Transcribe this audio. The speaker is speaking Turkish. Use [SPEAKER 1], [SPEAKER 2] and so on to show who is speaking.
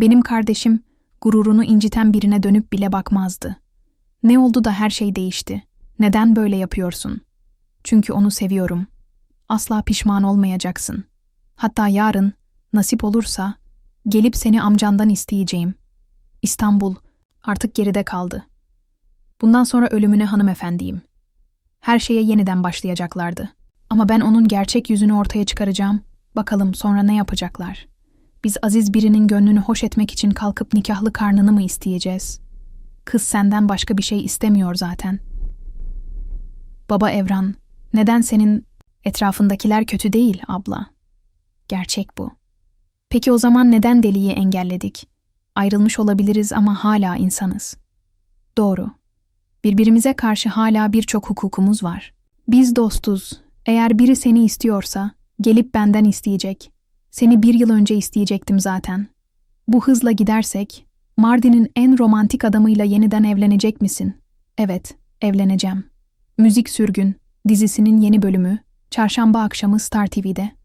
[SPEAKER 1] Benim kardeşim gururunu inciten birine dönüp bile bakmazdı. Ne oldu da her şey değişti? Neden böyle yapıyorsun? Çünkü onu seviyorum. Asla pişman olmayacaksın. Hatta yarın, nasip olursa, gelip seni amcandan isteyeceğim. İstanbul artık geride kaldı. Bundan sonra ölümüne hanımefendiyim. Her şeye yeniden başlayacaklardı. Ama ben onun gerçek yüzünü ortaya çıkaracağım. Bakalım sonra ne yapacaklar? Biz aziz birinin gönlünü hoş etmek için kalkıp nikahlı karnını mı isteyeceğiz? Kız senden başka bir şey istemiyor zaten. Baba Evran, neden senin etrafındakiler kötü değil abla? Gerçek bu. Peki o zaman neden deliyi engelledik? Ayrılmış olabiliriz ama hala insanız. Doğru. Birbirimize karşı hala birçok hukukumuz var. Biz dostuz. Eğer biri seni istiyorsa, gelip benden isteyecek. Seni bir yıl önce isteyecektim zaten. Bu hızla gidersek, Mardin'in en romantik adamıyla yeniden evlenecek misin? Evet, evleneceğim. Müzik Sürgün, dizisinin yeni bölümü, çarşamba akşamı Star TV'de.